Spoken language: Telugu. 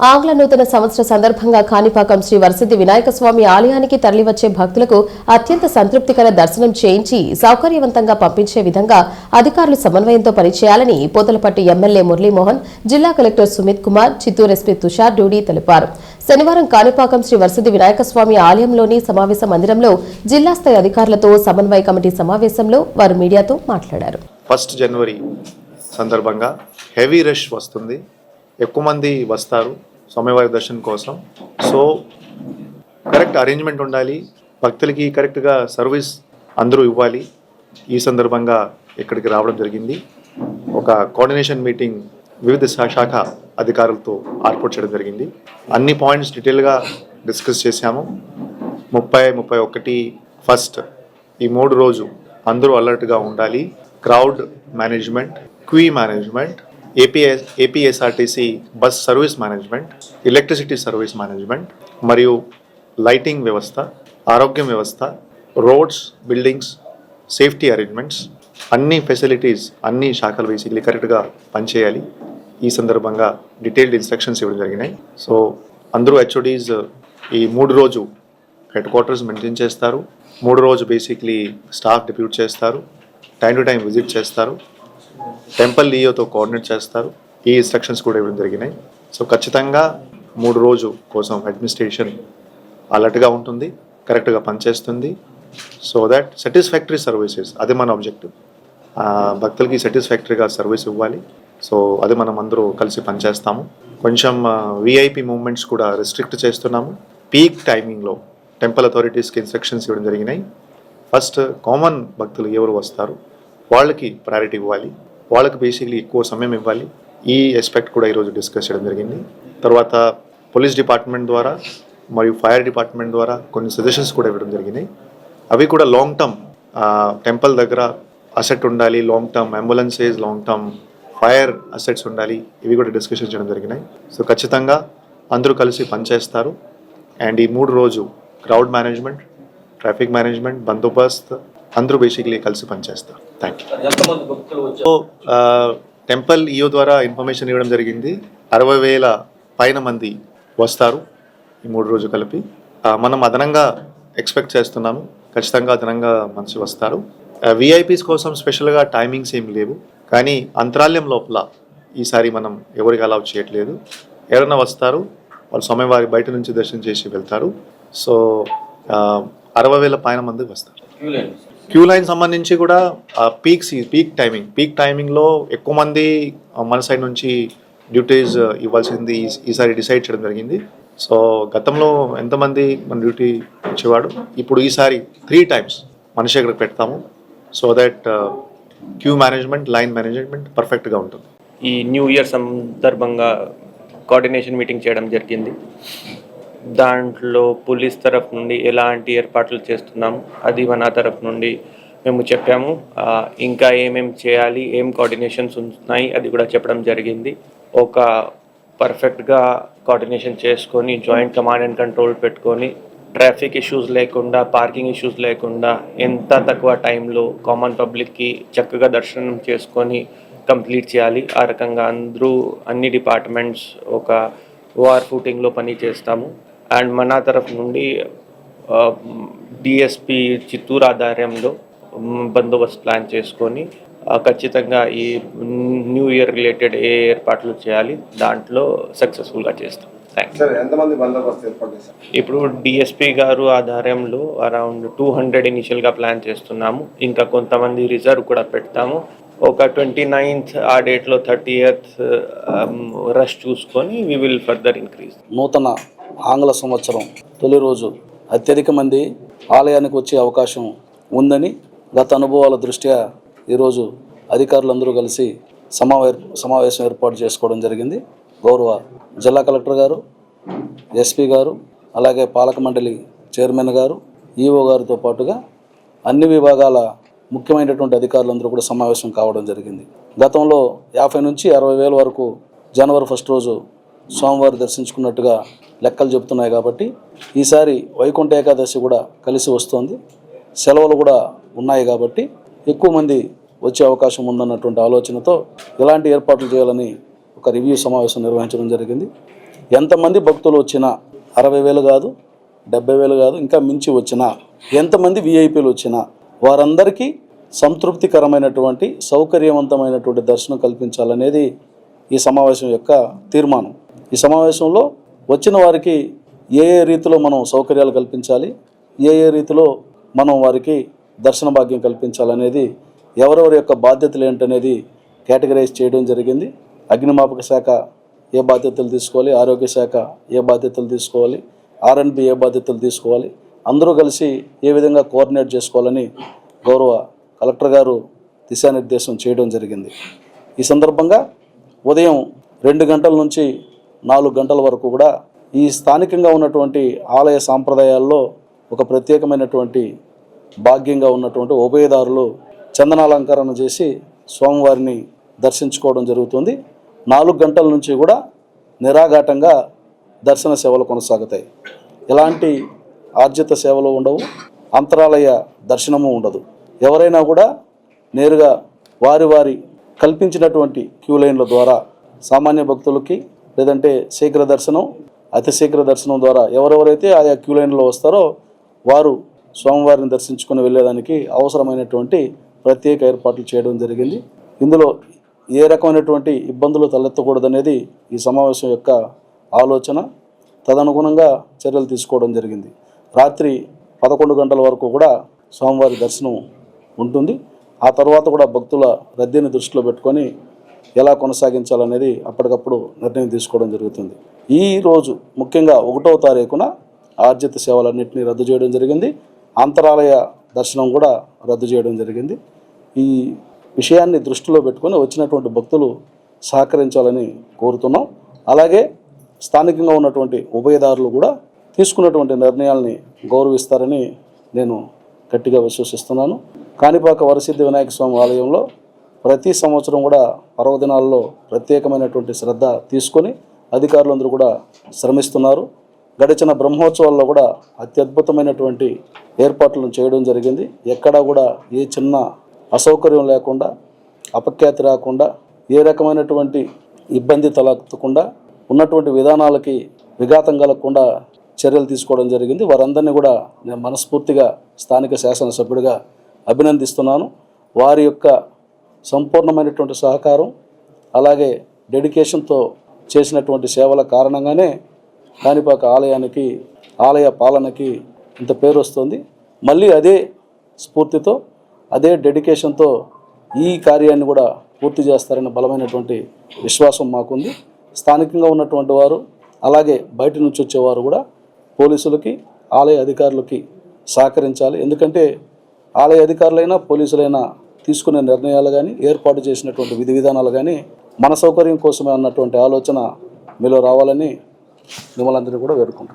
ఆంగ్ల నూతన సంవత్సర సందర్భంగా కాణిపాకం శ్రీ వరసిద్ధి వినాయక స్వామి ఆలయానికి తరలివచ్చే భక్తులకు అత్యంత సంతృప్తికర దర్శనం చేయించి సౌకర్యవంతంగా పంపించే విధంగా అధికారులు సమన్వయంతో పనిచేయాలని పోతలపట్టు ఎమ్మెల్యే మురళీమోహన్ జిల్లా కలెక్టర్ సుమిత్ కుమార్ చిత్తూరు ఎస్పీ తుషార్ డూడి తెలిపారు. శనివారం కాణిపాకం శ్రీ వరసిద్ధి వినాయక స్వామి ఆలయంలోని సమావేశ మందిరంలో జిల్లా స్థాయి అధికారులతో సమన్వయ కమిటీ సమావేశంలో వారు మీడియాతో మాట్లాడారు. ఫస్ట్ జనవరి సందర్భంగా హెవీ రష్ వస్తుంది. ఎక్కువ మంది వస్తారు. స్వామివారి దర్శనం కోసం. సో కరెక్ట్ అరేంజ్మెంట్ ఉండాలి. భక్తులకి కరెక్ట్గా సర్వీస్ అందరూ ఇవ్వాలి. ఈ సందర్భంగా ఇక్కడికి రావడం జరిగింది. ఒక కోఆర్డినేషన్ మీటింగ్ వివిధ శా- శాఖ అధికారులతో ఏర్పాటు చేయడం జరిగింది. అన్ని పాయింట్స్ డీటెయిల్గా డిస్కస్ చేశాము. ముప్పై ముప్పై ఒకటి ఫస్ట్ ఈ మూడు రోజు అందరూ అలర్ట్గా ఉండాలి. Crowd management queue management APS APSRTC bus service management electricity service management మరియు లైటింగ్ వ్యవస్థ ఆరోగ్యం వ్యవస్థ రోడ్స్ బిల్డింగ్స్ సేఫ్టీ అరేంజ్మెంట్స్ అన్ని ఫెసిలిటీస్ అన్ని శాఖలు బేసిక్లీ కరెక్ట్గా పనిచేయాలి. ఈ సందర్భంగా డీటెయిల్డ్ ఇన్స్ట్రక్షన్స్ ఇవ్వడం జరిగినాయి. సో అందరూ హెచ్ఓడీస్ ఈ మూడు రోజు హెడ్ క్వార్టర్స్ మెయింటైన్ చేస్తారు. మూడు రోజు బేసిక్లీ స్టాఫ్ డిప్యూట్ చేస్తారు. టైం టు టైం విజిట్ చేస్తారు. టెంపుల్ ఈఓతో కోఆర్డినేట్ చేస్తారు. ఈ ఇన్స్ట్రక్షన్స్ కూడా ఇవ్వడం జరిగినాయి. సో ఖచ్చితంగా మూడు రోజు కోసం అడ్మినిస్ట్రేషన్ అలర్ట్గా ఉంటుంది కరెక్ట్గా పనిచేస్తుంది. సో దట్ సాటిస్ఫాక్టరీ సర్వీసెస్ అదే మన ఆబ్జెక్టివ్ భక్తులకి సాటిస్ఫాక్టరీగా సర్వీస్ ఇవ్వాలి. సో అది మనం అందరూ కలిసి పనిచేస్తాము. కొంచెం విఐపి మూమెంట్స్ కూడా రిస్ట్రిక్ట్ చేస్తున్నాము. పీక్ టైమింగ్లో టెంపుల్ అథారిటీస్కి ఇన్స్ట్రక్షన్స్ ఇవ్వడం జరిగినాయి. ఫస్ట్ కామన్ భక్తులు ఎవరు వస్తారు? వాళ్ళకి ప్రయారిటీ ఇవ్వాలి. వాళ్ళకి బేసిక్లీ ఎక్కువ సమయం ఇవ్వాలి. ఈ ఎస్పెక్ట్ కూడా ఈరోజు డిస్కస్ చేయడం జరిగింది. తర్వాత పోలీస్ డిపార్ట్మెంట్ ద్వారా మరియు ఫైర్ డిపార్ట్మెంట్ ద్వారా కొన్ని సజెషన్స్ కూడా ఇవ్వడం జరిగినాయి అవి కూడా లాంగ్ టర్మ్ టెంపుల్ దగ్గర అసెట్ ఉండాలి long term ambulances long term fire assets ఉండాలి ఇవి కూడా డిస్కషన్ చేయడం జరిగినాయి. సో ఖచ్చితంగా అందరూ కలిసి పనిచేస్తారు. అండ్ ఈ మూడు రోజు crowd management traffic management bandobast అందరూ బేసిక్లీ కలిసి పనిచేస్తారు. Thank you so temple EO ద్వారా ఇన్ఫర్మేషన్ ఇవ్వడం జరిగింది. అరవై వేల పైన మంది వస్తారు ఈ మూడు రోజు కలిపి. ఆ, మనం అదనంగా ఎక్స్పెక్ట్ చేస్తున్నాము. ఖచ్చితంగా అదనంగా మనిషి వస్తారు. విఐపీస్ కోసం స్పెషల్గా టైమింగ్స్ ఏం లేవు. కానీ అంతరాల్యం లోపల ఈసారి మనం ఎవరికి అలౌ చేయట్లేదు. ఎవరైనా వస్తారు వాళ్ళు స్వామివారి బయట నుంచి దర్శనం చేసి వెళ్తారు. సో ఆ, అరవై వేల పైన మంది వస్తారు. క్యూ లైన్ సంబంధించి కూడా పీక్ సీ పీక్ టైమింగ్ పీక్ టైమింగ్లో ఎక్కువ మంది మన సైడ్ నుంచి డ్యూటీస్ ఇవ్వాల్సింది ఈసారి డిసైడ్ చేయడం జరిగింది. సో గతంలో ఎంతమంది మన డ్యూటీ ఇచ్చేవాడు? ఇప్పుడు ఈసారి త్రీ టైమ్స్ మనిషి ఇక్కడ పెడతాము. So that queue management line management పర్ఫెక్ట్గా ఉంటుంది. ఈ న్యూ ఇయర్ సందర్భంగా కోఆర్డినేషన్ మీటింగ్ చేయడం జరిగింది. దాంట్లో పోలీస్ తరఫు నుండి ఎలాంటి ఏర్పాట్లు చేస్తున్నాము అది మన తరఫు నుండి మేము చెప్పాము. ఇంకా ఏమేం చేయాలి ఏం కోఆర్డినేషన్స్ ఉన్నాయి అది కూడా చెప్పడం జరిగింది. ఒక పర్ఫెక్ట్గా కోఆర్డినేషన్ చేసుకొని జాయింట్ కమాండ్ అండ్ కంట్రోల్ పెట్టుకొని ట్రాఫిక్ ఇష్యూస్ లేకుండా పార్కింగ్ ఇష్యూస్ లేకుండా ఎంత తక్కువ టైంలో కామన్ పబ్లిక్కి చక్కగా దర్శనం చేసుకొని కంప్లీట్ చేయాలి. ఆ రకంగా అందరూ అన్ని డిపార్ట్మెంట్స్ ఒక వార్ ఫూటింగ్లో పని చేస్తాము అండ్ మన తరఫు నుండి డిఎస్పి చిత్తూరు ఆధ్వర్యంలో బందోబస్తు ప్లాన్ చేసుకొని ఖచ్చితంగా ఈ న్యూ ఇయర్ రిలేటెడ్ ఏ ఏర్పాట్లు చేయాలి దాంట్లో సక్సెస్ఫుల్గా చేస్తాం. ఇప్పుడు డిఎస్పి గారు ఆధారంలో అరౌండ్ టూ హండ్రెడ్ ఇనిషియల్గా ప్లాన్ చేస్తున్నాము. ఇంకా కొంతమంది రిజర్వ్ కూడా పెడతాము. ఒక ట్వంటీ నైన్త్ ఆ డేట్లో థర్టీ ఎయిత్ రష్ చూసుకొని వి విల్ ఫర్దర్ ఇంక్రీజ్ నూతన ఆంగ్ల సంవత్సరం తొలి రోజు అత్యధిక మంది ఆలయానికి వచ్చే అవకాశం ఉందని గత అనుభవాల దృష్ట్యా ఈరోజు అధికారులందరూ కలిసి సమావే సమావేశం ఏర్పాటు చేసుకోవడం జరిగింది. గౌరవ జిల్లా కలెక్టర్ గారు ఎస్పీ గారు అలాగే పాలక మండలి చైర్మన్ గారు ఈఓ గారితో పాటుగా అన్ని విభాగాల ముఖ్యమైనటువంటి అధికారులందరూ కూడా సమావేశం కావడం జరిగింది. గతంలో యాభై నుంచి అరవై వేల వరకు జనవరి ఫస్ట్ రోజు స్వామివారి దర్శించుకున్నట్టుగా లెక్కలు చెబుతున్నాయి కాబట్టి ఈసారి వైకుంఠ ఏకాదశి కూడా కలిసి వస్తోంది. సెలవులు కూడా ఉన్నాయి కాబట్టి ఎక్కువ మంది వచ్చే అవకాశం ఉందన్నటువంటి ఆలోచనతో ఎలాంటి ఏర్పాట్లు చేయాలని ఒక రివ్యూ సమావేశం నిర్వహించడం జరిగింది. ఎంతమంది భక్తులు వచ్చినా అరవై వేలు కాదు డెబ్బై వేలు కాదు ఇంకా మించి వచ్చినా ఎంతమంది విఐపీలు వచ్చినా వారందరికీ సంతృప్తికరమైనటువంటి సౌకర్యవంతమైనటువంటి దర్శనం కల్పించాలనేది ఈ సమావేశం యొక్క తీర్మానం. ఈ సమావేశంలో వచ్చిన వారికి ఏ ఏ రీతిలో మనం సౌకర్యాలు కల్పించాలి ఏ ఏ రీతిలో మనం వారికి దర్శన భాగ్యం కల్పించాలనేది ఎవరెవరి యొక్క బాధ్యతలు ఏంటనేది కేటగరైజ్ చేయడం జరిగింది. అగ్నిమాపక శాఖ ఏ బాధ్యతలు తీసుకోవాలి ఆరోగ్య శాఖ ఏ బాధ్యతలు తీసుకోవాలి ఆర్ఎన్బి ఏ బాధ్యతలు తీసుకోవాలి అందరూ కలిసి ఏ విధంగా కోఆర్డినేట్ చేసుకోవాలని గౌరవ కలెక్టర్ గారు దిశానిర్దేశం చేయడం జరిగింది. ఈ సందర్భంగా ఉదయం రెండు గంటల నుంచి నాలుగు గంటల వరకు కూడా ఈ స్థానికంగా ఉన్నటువంటి ఆలయ సాంప్రదాయాల్లో ఒక ప్రత్యేకమైనటువంటి భాగ్యంగా ఉన్నటువంటి ఉభయదారులు చందనాలంకరణ చేసి స్వామివారిని దర్శించుకోవడం జరుగుతుంది. నాలుగు గంటల నుంచి కూడా నిరాఘాటంగా దర్శన సేవలు కొనసాగుతాయి. ఎలాంటి ఆర్జిత సేవలు ఉండవు అంతరాలయ దర్శనము ఉండదు. ఎవరైనా కూడా నేరుగా వారి వారి కల్పించినటువంటి క్యూ లైన్ల ద్వారా సామాన్య భక్తులకి లేదంటే శీఘ్ర దర్శనం అతి శీఘ్ర దర్శనం ద్వారా ఎవరెవరైతే ఆయా క్యూ లైన్లో వస్తారో వారు స్వామివారిని దర్శించుకుని వెళ్ళేదానికి అవసరమైనటువంటి ప్రత్యేక ఏర్పాట్లు చేయడం జరిగింది. ఇందులో ఏ రకమైనటువంటి ఇబ్బందులు తలెత్తకూడదనేది ఈ సమావేశం యొక్క ఆలోచన. తదనుగుణంగా చర్యలు తీసుకోవడం జరిగింది. రాత్రి పదకొండు గంటల వరకు కూడా స్వామివారి దర్శనం ఉంటుంది. ఆ తర్వాత కూడా భక్తుల రద్దీని దృష్టిలో పెట్టుకొని ఎలా కొనసాగించాలనేది అప్పటికప్పుడు నిర్ణయం తీసుకోవడం జరుగుతుంది. ఈ రోజు ముఖ్యంగా ఒకటవ తారీఖున ఆర్జిత సేవలన్నింటినీ రద్దు చేయడం జరిగింది. అంతరాలయ దర్శనం కూడా రద్దు చేయడం జరిగింది. ఈ విషయాన్ని దృష్టిలో పెట్టుకొని వచ్చినటువంటి భక్తులు సహకరించాలని కోరుతున్నాం. అలాగే స్థానికంగా ఉన్నటువంటి ఉభయదారులు కూడా తీసుకున్నటువంటి నిర్ణయాల్ని గౌరవిస్తారని నేను గట్టిగా విశ్వసిస్తున్నాను. కాణిపాక వరసిద్ధి వినాయక స్వామి ఆలయంలో ప్రతి సంవత్సరం కూడా పర్వదినాల్లో ప్రత్యేకమైనటువంటి శ్రద్ధ తీసుకొని అధికారులందరూ కూడా శ్రమిస్తున్నారు. గడిచిన బ్రహ్మోత్సవాల్లో కూడా అత్యద్భుతమైనటువంటి ఏర్పాట్లను చేయడం జరిగింది. ఎక్కడా కూడా ఏ చిన్న అసౌకర్యం లేకుండా అపఖ్యాతి రాకుండా ఏ రకమైనటువంటి ఇబ్బంది తలెత్తకుండా ఉన్నటువంటి విధానాలకి విఘాతం కలగకుండా చర్యలు తీసుకోవడం జరిగింది. వారందరినీ కూడా నేను మనస్ఫూర్తిగా స్థానిక శాసనసభ్యుడిగా అభినందిస్తున్నాను. వారి యొక్క సంపూర్ణమైనటువంటి సహకారం అలాగే డెడికేషన్తో చేసినటువంటి సేవల కారణంగానే కాణిపాక ఆలయానికి ఆలయ పాలనకి ఇంత పేరు వస్తుంది. మళ్ళీ అదే స్ఫూర్తితో అదే డెడికేషన్తో ఈ కార్యాన్ని కూడా పూర్తి చేస్తారనే బలమైనటువంటి విశ్వాసం మాకుంది. స్థానికంగా ఉన్నటువంటి వారు అలాగే బయట నుంచి వచ్చేవారు కూడా పోలీసులకి ఆలయ అధికారులకి సహకరించాలి. ఎందుకంటే ఆలయ అధికారులైనా పోలీసులైనా తీసుకునే నిర్ణయాలు కానీ ఏర్పాటు చేసినటువంటి విధి విధానాలు కానీ మన సౌకర్యం కోసమే అన్నటువంటి ఆలోచన మీలో రావాలని మిమ్మల్ని అందరినీ కూడా వేడుకుంటున్నాను